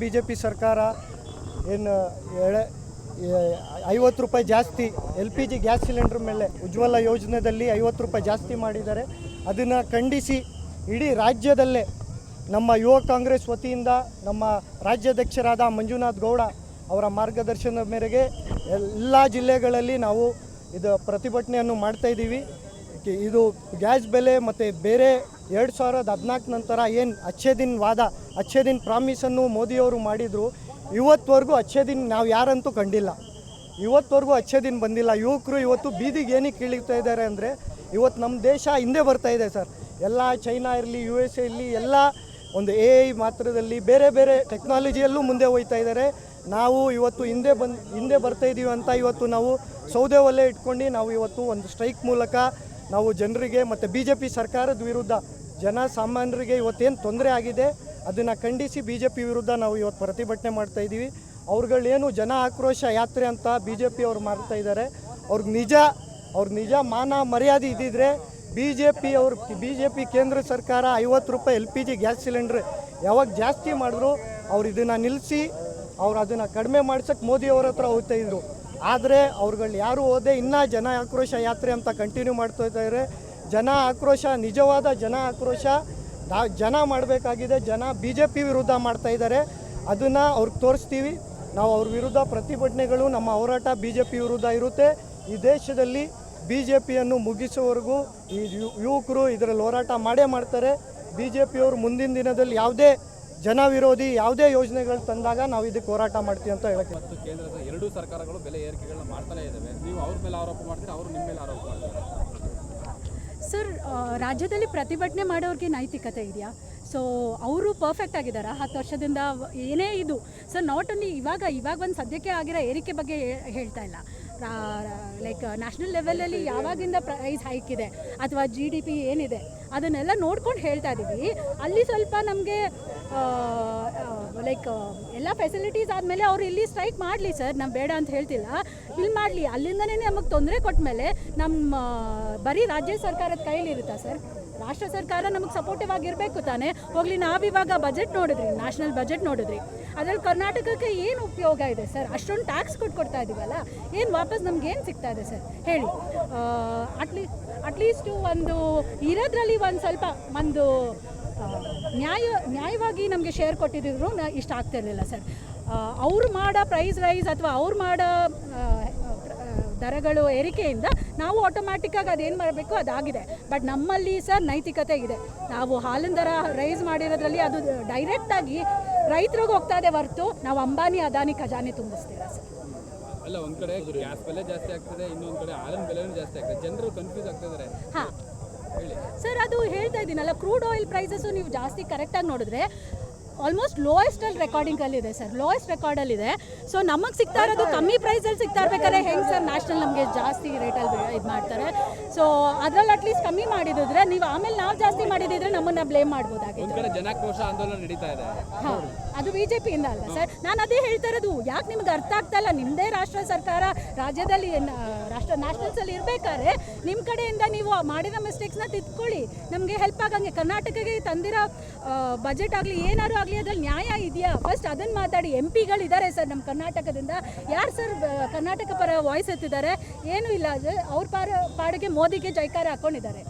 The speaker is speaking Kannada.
ಬಿ ಜೆ ಪಿ ಸರ್ಕಾರ ಏನು, ಎಳೆ ಐವತ್ತು ರೂಪಾಯಿ ಜಾಸ್ತಿ L P G gas cylinder ಮೇಲೆ ಉಜ್ವಲ ಯೋಜನೆಯಲ್ಲಿ ಐವತ್ತು ರೂಪಾಯಿ ಜಾಸ್ತಿ ಮಾಡಿದ್ದಾರೆ. ಅದನ್ನು ಖಂಡಿಸಿ ಇಡೀ ರಾಜ್ಯದಲ್ಲೇ ನಮ್ಮ ಯುವ ಕಾಂಗ್ರೆಸ್ ವತಿಯಿಂದ ನಮ್ಮ ರಾಜ್ಯಾಧ್ಯಕ್ಷರಾದ ಮಂಜುನಾಥ್ ಗೌಡ ಅವರ ಮಾರ್ಗದರ್ಶನದ ಮೇರೆಗೆ ಎಲ್ಲ ಜಿಲ್ಲೆಗಳಲ್ಲಿ ನಾವು ಇದು ಪ್ರತಿಭಟನೆಯನ್ನು ಮಾಡ್ತಾಯಿದ್ದೀವಿ ಇದು ಗ್ಯಾಸ್ ಬೆಲೆ ಮತ್ತು ಬೇರೆ ಎರಡು ಸಾವಿರದ ಹದಿನಾಲ್ಕು ನಂತರ ಏನು ಅಚ್ಚೇ ದಿನ ವಾದ ಅಚ್ಚೇ ದಿನ ಪ್ರಾಮಿಸನ್ನು ಮೋದಿಯವರು ಮಾಡಿದರು ಇವತ್ತವರೆಗೂ ಅಚ್ಚೇ ದಿನ ನಾವು ಯಾರಂತೂ ಕಂಡಿಲ್ಲ. ಇವತ್ತವರೆಗೂ ಅಚ್ಚೇ ದಿನ ಬಂದಿಲ್ಲ. ಯುವಕರು ಇವತ್ತು ಬೀದಿಗೆ ಏನಕ್ಕೆ ಇಳಿತಾ ಇದ್ದಾರೆ ಅಂದರೆ ಇವತ್ತು ನಮ್ಮ ದೇಶ ಹಿಂದೆ ಬರ್ತಾ ಇದೆ ಸರ್. ಎಲ್ಲ ಚೈನಾ ಇರಲಿ, ಯು ಎಸ್ ಎ ಇರಲಿ, ಎಲ್ಲ ಒಂದು ಎ ಐ ಮಾತ್ರದಲ್ಲಿ ಬೇರೆ ಬೇರೆ ಟೆಕ್ನಾಲಜಿಯಲ್ಲೂ ಮುಂದೆ ಹೋಗ್ತಾ ಇದ್ದಾರೆ ನಾವು ಇವತ್ತು ಹಿಂದೆ ಬಂದು, ಹಿಂದೆ ಬರ್ತಾ ಇದ್ದೀವಿ ಅಂತ ಇವತ್ತು ನಾವು ಸೌದೆ ಒಲೆ ಇಟ್ಕೊಂಡು ನಾವು ಇವತ್ತು ಒಂದು ಸ್ಟ್ರೈಕ್ ಮೂಲಕ ನಾವು ಜನರಿಗೆ ಮತ್ತು ಬಿ ಜೆ ಪಿ ಸರ್ಕಾರದ ವಿರುದ್ಧ ಜನ ಸಾಮಾನ್ಯರಿಗೆ ಇವತ್ತೇನು ತೊಂದರೆ ಆಗಿದೆ, ಅದನ್ನು ಖಂಡಿಸಿ ಬಿ ಜೆ ಪಿ ವಿರುದ್ಧ ನಾವು ಇವತ್ತು ಪ್ರತಿಭಟನೆ ಮಾಡ್ತಾ ಇದ್ದೀವಿ ಅವ್ರುಗಳೇನು ಜನ ಆಕ್ರೋಶ ಯಾತ್ರೆ ಅಂತ ಬಿ ಜೆ ಪಿ ಅವ್ರು ಮಾಡ್ತಾ ಇದ್ದಾರೆ ಅವ್ರಿಗೆ ನಿಜ, ಅವ್ರ ನಿಜ ಮಾನ ಮರ್ಯಾದೆ ಇದ್ದಿದ್ರೆ ಬಿ ಜೆ ಪಿ ಅವ್ರ ಬಿ ಜೆ ಪಿ ಕೇಂದ್ರ ಸರ್ಕಾರ ಐವತ್ತು ರೂಪಾಯಿ L P G gas cylinder ಯಾವಾಗ ಜಾಸ್ತಿ ಮಾಡಿದ್ರು, ಅವ್ರು ಇದನ್ನು ನಿಲ್ಲಿಸಿ ಅವ್ರು ಅದನ್ನು ಕಡಿಮೆ ಮಾಡ್ಸೋಕ್ಕೆ ಮೋದಿ ಅವ್ರ ಹತ್ರ ಹೋಗ್ತಾ ಇದ್ರು. ಆದರೆ ಅವ್ರುಗಳು ಯಾರೂ ಹೋದೆ ಇನ್ನೂ ಜನ ಆಕ್ರೋಶ ಯಾತ್ರೆ ಅಂತ ಕಂಟಿನ್ಯೂ ಮಾಡ್ತಾ ಇದ್ದಾರೆ. ಜನ ಆಕ್ರೋಶ, ನಿಜವಾದ ಜನ ಆಕ್ರೋಶ ಜನ ಮಾಡಬೇಕಾಗಿದೆ, ಜನ ಬಿ ಜೆ ಪಿ ವಿರುದ್ಧ ಮಾಡ್ತಾ ಇದ್ದಾರೆ. ಅದನ್ನು ಅವ್ರಿಗೆ ತೋರಿಸ್ತೀವಿ. ನಾವು ಅವ್ರ ವಿರುದ್ಧ ಪ್ರತಿಭಟನೆಗಳು, ನಮ್ಮ ಹೋರಾಟ ಬಿ ಜೆ ಪಿ ವಿರುದ್ಧ ಇರುತ್ತೆ. ಈ ದೇಶದಲ್ಲಿ ಬಿ ಜೆ ಪಿಯನ್ನು ಮುಗಿಸುವವರೆಗೂ ಈ ಯುವಕರು ಇದರಲ್ಲಿ ಹೋರಾಟ ಮಾಡೇ ಮಾಡ್ತಾರೆ. ಬಿ ಜೆ ಪಿಯವರು ಮುಂದಿನ ದಿನದಲ್ಲಿ ಯಾವುದೇ ಜನ ವಿರೋಧಿ ಯಾವುದೇ ಯೋಜನೆಗಳು ತಂದಾಗ ನಾವು ಇದಕ್ಕೆ ಹೋರಾಟ ಮಾಡ್ತೀವಿ ಅಂತ ಹೇಳಕ್ಕೆ ಮತ್ತು ಕೇಂದ್ರದ ಎರಡೂ ಸರ್ಕಾರಗಳು ಬೆಲೆ ಏರಿಕೆಗಳನ್ನ ಮಾಡ್ತಾನೆ ಇದ್ದಾವೆ ನೀವು ಅವ್ರ ಮೇಲೆ ಆರೋಪ ಮಾಡ್ತೀರಾ? ಅವರು ನಿಮ್ಮ ಮೇಲೆ ಆರೋಪ ಮಾಡ್ತಾರೆ? ಸರ್ ರಾಜ್ಯದಲ್ಲಿ ಪ್ರತಿಭಟನೆ ಮಾಡೋರಿಗೆ ನೈತಿಕತೆ ಇದೆಯಾ? ಸೊ ಅವರು ಪರ್ಫೆಕ್ಟ್ ಆಗಿದ್ದಾರೆ? ಹತ್ತು ವರ್ಷದಿಂದ ಏನೇ ಇದು. ಸರ್ ನಾಟ್ ಓನ್ಲಿ ಇವಾಗ ಇವಾಗ ಒಂದು ಸದ್ಯಕ್ಕೆ ಆಗಿರೋ ಏರಿಕೆ ಬಗ್ಗೆ ಹೇಳ್ತಾ ಇಲ್ಲ. ಲೈಕ್ ನ್ಯಾಷನಲ್ ಲೆವೆಲಲ್ಲಿ ಯಾವಾಗಿಂದ ಪ್ರೈಸ್ ಹೈಕ್ ಇದೆ? ಅಥವಾ ಜಿ ಡಿ ಪಿ ಏನಿದೆ? ಅದನ್ನೆಲ್ಲ ನೋಡ್ಕೊಂಡು ಹೇಳ್ತಾ ಇದ್ದೀವಿ. ಅಲ್ಲಿ ಸ್ವಲ್ಪ ನಮಗೆ ಲೈಕ್ ಎಲ್ಲ ಫೆಸಿಲಿಟೀಸ್ ಆದಮೇಲೆ ಅವ್ರು ಇಲ್ಲಿ ಸ್ಟ್ರೈಕ್ ಮಾಡಲಿ ಸರ್ ನಾವು ಬೇಡ ಅಂತ ಹೇಳ್ತಿಲ್ಲ. ಇಲ್ಲಿ ಮಾಡಲಿ, ಅಲ್ಲಿಂದನೇ ನಮಗೆ ತೊಂದರೆ ಕೊಟ್ಮೇಲೆ ನಮ್ಮ ಬರೀ ರಾಜ್ಯ ಸರ್ಕಾರದ ಕೈಲಿರುತ್ತಾ ಸರ್ ರಾಷ್ಟ್ರ ಸರ್ಕಾರ ನಮಗೆ ಸಪೋರ್ಟಿವ್ ಆಗಿರಬೇಕು ತಾನೇ. ಹೋಗಲಿ, ನಾವಿವಾಗ ಬಜೆಟ್ ನೋಡಿದ್ರಿ ನ್ಯಾಷನಲ್ ಬಜೆಟ್ ನೋಡಿದ್ರಿ. ಅದರಲ್ಲಿ ಕರ್ನಾಟಕಕ್ಕೆ ಏನು ಉಪಯೋಗ ಇದೆ ಸರ್? ಅಷ್ಟೊಂದು ಟ್ಯಾಕ್ಸ್ ಕೊಟ್ಟು ಕೊಡ್ತಾ ಇದೀವಲ್ಲ? ಏನು ವಾಪಸ್ ನಮ್ಗೆ ಏನು ಸಿಗ್ತಾ ಇದೆ ಸರ್? ಹೇಳಿ. ಅಟ್ಲೀಸ್ಟ್ ಅಟ್ಲೀಸ್ಟು ಒಂದು ಇರೋದ್ರಲ್ಲಿ ಒಂದು ಸ್ವಲ್ಪ ಒಂದು ನ್ಯಾಯ, ನ್ಯಾಯವಾಗಿ ನಮಗೆ ಶೇರ್ ಕೊಟ್ಟಿದ್ರು ಇಷ್ಟ ಆಗ್ತಿರಲಿಲ್ಲ ಸರ್. ಅವ್ರು ಮಾಡೋ ಪ್ರೈಸ್ ರೈಸ್ ಅಥವಾ ಅವ್ರು ಮಾಡೋ ದರಗಳು ಏರಿಕೆಯಿಂದ ನಾವು ಆಟೋಮ್ಯಾಟಿಕ್ಕಾಗಿ ಅದೇನು ಮಾಡಬೇಕು? ಅದಾಗಿದೆ. ಬಟ್ ನಮ್ಮಲ್ಲಿ ಸರ್ ನೈತಿಕತೆ ಇದೆ. ನಾವು ಹಾಲಿನ ದರ ರೈಸ್ ಮಾಡಿರೋದ್ರಲ್ಲಿ ಅದು ಡೈರೆಕ್ಟಾಗಿ ರೈತರಿಗೆ ಹೋಗ್ತಾ ಇದೆ ಹೊರತು ನಾವು ಅಂಬಾನಿ ಅದಾನಿ ಖಜಾನೆ ತುಂಬಿಸ್ತೀವಿ ಸರ್? ಅಲ್ಲ ಒಂದು ಕಡೆ ಗ್ಯಾಸ್ ಬೆಲೆ ಜಾಸ್ತಿ ಆಗ್ತದೆ ಇನ್ನೊಂದು ಕಡೆ ಹಾಲಿನ ಬೆಲೆನೂ ಜಾಸ್ತಿ ಆಗ್ತದೆ. ಜನರು ಕನ್ಫ್ಯೂಸ್ ಆಗ್ತಾ ಇದ್ದಾರೆ ಹಾಂ ಸರ್ ಅದು ಹೇಳ್ತಾ ಇದ್ದೀನಲ್ಲ ಕ್ರೂಡ್ ಆಯಿಲ್ ಪ್ರೈಸಸ್ಸು ನೀವು ಜಾಸ್ತಿ ಕರೆಕ್ಟಾಗಿ ನೋಡಿದ್ರೆ ಆಲ್ಮೋಸ್ಟ್ ಲೋಯೆಸ್ಟಲ್ಲಿ ರೆಕಾರ್ಡಿಂಗಲ್ಲಿ ಇದೆ ಸರ್. ಲೋಯೆಸ್ಟ್ ರೆಕಾರ್ಡಲ್ಲಿದೆ ಸೊ ನಮಗೆ ಸಿಗ್ತಾ ಇರೋದು ಕಮ್ಮಿ ಪ್ರೈಸಲ್ಲಿ ಸಿಗ್ತಾ ಇರ್ಬೇಕಾದ್ರೆ ಹೆಂಗೆ ಸರ್ ನ್ಯಾಷನಲ್ ನಮಗೆ ಜಾಸ್ತಿ ರೇಟಲ್ಲಿ ಇದು ಮಾಡ್ತಾರೆ? ಸೊ ಅದ್ರಲ್ಲಿ ಅಟ್ಲೀಸ್ಟ್ ಕಮ್ಮಿ ಮಾಡಿದ್ರೆ ನೀವು ಆಮೇಲೆ ನಾವು ಜಾಸ್ತಿ ಮಾಡಿದ್ರೆ ನಮ್ಮನ್ನು ಬ್ಲೇಮ್ ಮಾಡ್ಬೋದಾಗಿತ್ತು ಒಂದ್ ಕಡೆ ಜನಾಕ್ರೋಶ ಆಂದೋಲನ ನಡೀತಾ ಇದೆ. ಹೌದು ಅದು ಬಿ ಜೆ ಪಿಯಿಂದ ಅಲ್ವಾ ಸರ್. ನಾನು ಅದೇ ಹೇಳ್ತಾ ಇರೋದು. ಯಾಕೆ ನಿಮ್ಗೆ ಅರ್ಥ ಆಗ್ತಾ ಇಲ್ಲ? ನಿಮ್ಮದೇ ರಾಷ್ಟ್ರ ಸರ್ಕಾರ ರಾಜ್ಯದಲ್ಲಿ ನ- ರಾಷ್ಟ್ರ ನ್ಯಾಷನಲ್ಸಲ್ಲಿ ಇರಬೇಕಾದ್ರೆ ನಿಮ್ಮ ಕಡೆಯಿಂದ ನೀವು ಮಾಡಿರೋ ಮಿಸ್ಟೇಕ್ಸ್ನ ತಿದ್ಕೊಳ್ಳಿ. ನಮಗೆ ಹೆಲ್ಪ್ ಆಗಂಗೆ ಕರ್ನಾಟಕಕ್ಕೆ ತಂದಿರೋ ಬಜೆಟ್ ಆಗಲಿ ಏನಾದ್ರು ಆಗಲಿ ಅದ್ರಲ್ಲಿ ನ್ಯಾಯ ಇದೆಯಾ? ಫಸ್ಟ್ ಅದನ್ನು ಮಾತಾಡಿ. ಎಂ ಪಿಗಳಿದ್ದಾರೆ ಸರ್ ನಮ್ಮ ಕರ್ನಾಟಕದಿಂದ. ಯಾರು ಸರ್ ಕರ್ನಾಟಕ ಪರ ವಾಯ್ಸ್ ಎತ್ತಿದ್ದಾರೆ? ಏನೂ ಇಲ್ಲ. ಅವ್ರ ಪಾರ, ಪಾಡಿಗೆ ಮೋದಿಗೆ ಜೈಕಾರ ಹಾಕ್ಕೊಂಡಿದ್ದಾರೆ